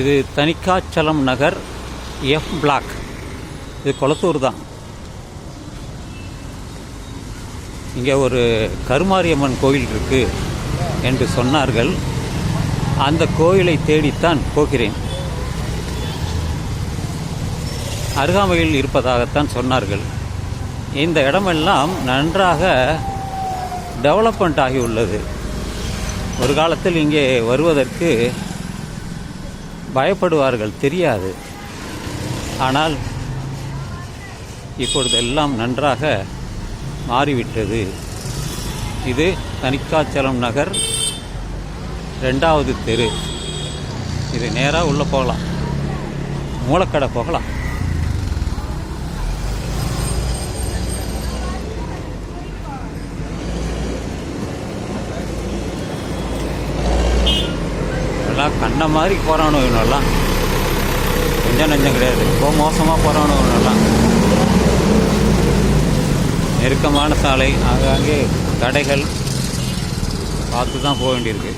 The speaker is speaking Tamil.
இது தனிக்காச்சலம் நகர் எஃப் பிளாக் இது கொளத்தூர் தான். இங்கே ஒரு கருமாரியம்மன் கோயில் இருக்கு என்று சொன்னார்கள். அந்த கோயிலை தேடித்தான் போகிறேன். அருகாமையில் இருப்பதாகத்தான் சொன்னார்கள். இந்த இடமெல்லாம் நன்றாக டெவலப்மெண்ட் ஆகியுள்ளது ஒரு காலத்தில் இங்கே வருவதற்கு பயப்படுவார்கள் தெரியாது. ஆனால் இப்பொழுது எல்லாம் நன்றாக மாறிவிட்டது. இது தனிக்காச்சலம் நகர் ரெண்டாவது தெரு. இது நேராக உள்ளே போகலாம். மூலக்கடை போகலாம். எல்லாம் கண்ட மாதிரி போகிறானு இவனெல்லாம்? கொஞ்சம் நஞ்சம் கிடையாது. ரொம்ப மோசமாக போகிறானு இவனெல்லாம்? நெருக்கமான சாலை ஆங்காங்கே கடைகள் பார்த்து தான் போக வேண்டியிருக்கு.